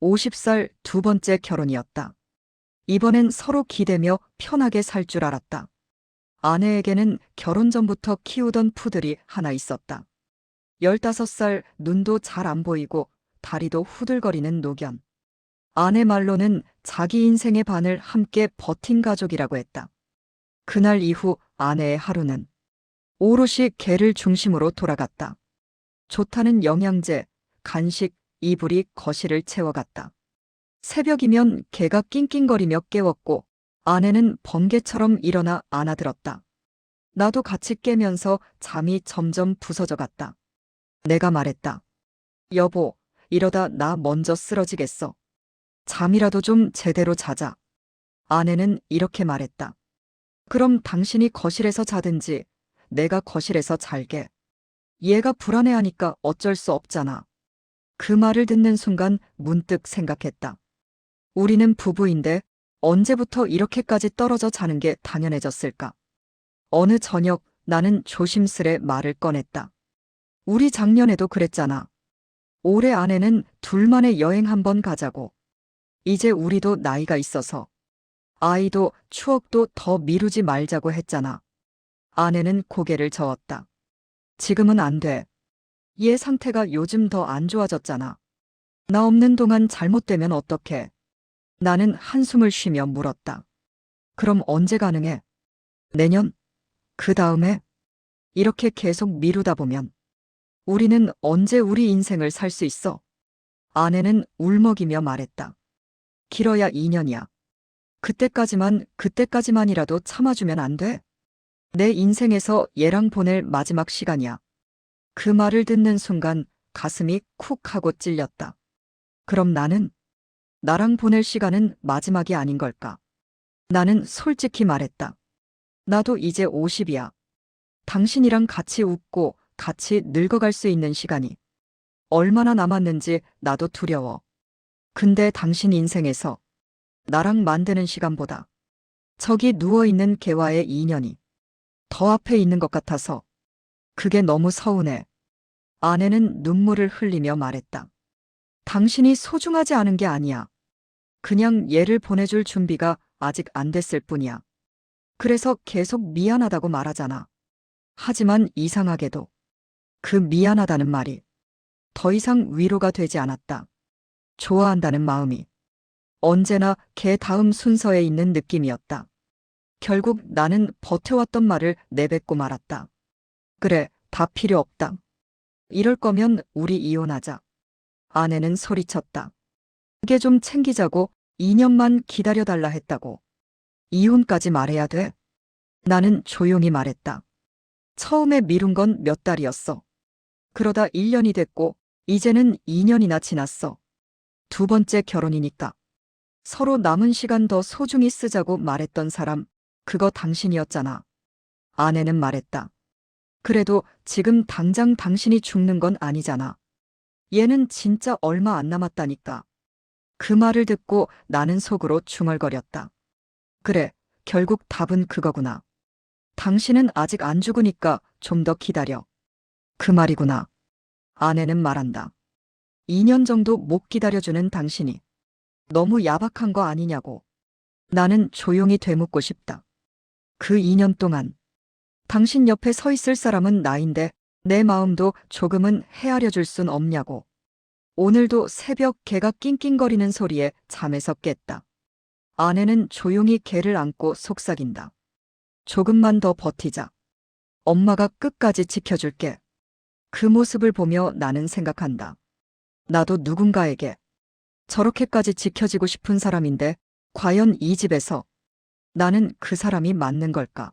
50살 두 번째 결혼이었다. 이번엔 서로 기대며 편하게 살 줄 알았다. 아내에게는 결혼 전부터 키우던 푸들이 하나 있었다. 15살 눈도 잘 안 보이고 다리도 후들거리는 노견. 아내 말로는 자기 인생의 반을 함께 버틴 가족이라고 했다. 그날 이후 아내의 하루는 오롯이 개를 중심으로 돌아갔다. 좋다는 영양제, 간식, 이불이 거실을 채워갔다. 새벽이면 개가 낑낑거리며 깨웠고 아내는 번개처럼 일어나 안아들었다. 나도 같이 깨면서 잠이 점점 부서져 갔다. 내가 말했다. 여보, 이러다 나 먼저 쓰러지겠어. 잠이라도 좀 제대로 자자. 아내는 이렇게 말했다. 그럼 당신이 거실에서 자든지 내가 거실에서 잘게. 얘가 불안해하니까 어쩔 수 없잖아. 그 말을 듣는 순간 문득 생각했다. 우리는 부부인데 언제부터 이렇게까지 떨어져 자는 게 당연해졌을까? 어느 저녁 나는 조심스레 말을 꺼냈다. 우리 작년에도 그랬잖아. 올해 안에는 둘만의 여행 한번 가자고. 이제 우리도 나이가 있어서. 아이도 추억도 더 미루지 말자고 했잖아. 아내는 고개를 저었다. 지금은 안 돼. 얘 상태가 요즘 더 안 좋아졌잖아. 나 없는 동안 잘못되면 어떡해. 나는 한숨을 쉬며 물었다. 그럼 언제 가능해? 내년? 그 다음에? 이렇게 계속 미루다 보면 우리는 언제 우리 인생을 살 수 있어? 아내는 울먹이며 말했다. 길어야 2년이야. 그때까지만, 그때까지만이라도 참아주면 안 돼? 내 인생에서 얘랑 보낼 마지막 시간이야. 그 말을 듣는 순간 가슴이 쿡 하고 찔렸다. 그럼 나는? 나랑 보낼 시간은 마지막이 아닌 걸까? 나는 솔직히 말했다. 나도 이제 50이야. 당신이랑 같이 웃고 같이 늙어갈 수 있는 시간이 얼마나 남았는지 나도 두려워. 근데 당신 인생에서 나랑 만드는 시간보다 저기 누워있는 개와의 인연이 더 앞에 있는 것 같아서 그게 너무 서운해. 아내는 눈물을 흘리며 말했다. 당신이 소중하지 않은 게 아니야. 그냥 얘를 보내줄 준비가 아직 안 됐을 뿐이야. 그래서 계속 미안하다고 말하잖아. 하지만 이상하게도 그 미안하다는 말이 더 이상 위로가 되지 않았다. 좋아한다는 마음이 언제나 걔 다음 순서에 있는 느낌이었다. 결국 나는 버텨왔던 말을 내뱉고 말았다. 그래, 다 필요 없다. 이럴 거면 우리 이혼하자. 아내는 소리쳤다. 그게 좀 챙기자고 2년만 기다려달라 했다고. 이혼까지 말해야 돼? 나는 조용히 말했다. 처음에 미룬 건 몇 달이었어. 그러다 1년이 됐고, 이제는 2년이나 지났어. 두 번째 결혼이니까. 서로 남은 시간 더 소중히 쓰자고 말했던 사람, 그거 당신이었잖아. 아내는 말했다. 그래도 지금 당장 당신이 죽는 건 아니잖아. 얘는 진짜 얼마 안 남았다니까. 그 말을 듣고 나는 속으로 중얼거렸다. 그래, 결국 답은 그거구나. 당신은 아직 안 죽으니까 좀 더 기다려. 그 말이구나. 아내는 말한다. 2년 정도 못 기다려주는 당신이 너무 야박한 거 아니냐고. 나는 조용히 되묻고 싶다. 그 2년 동안 당신 옆에 서 있을 사람은 나인데 내 마음도 조금은 헤아려 줄 순 없냐고. 오늘도 새벽 개가 낑낑거리는 소리에 잠에서 깼다. 아내는 조용히 개를 안고 속삭인다. 조금만 더 버티자. 엄마가 끝까지 지켜줄게. 그 모습을 보며 나는 생각한다. 나도 누군가에게 저렇게까지 지켜지고 싶은 사람인데 과연 이 집에서 나는 그 사람이 맞는 걸까?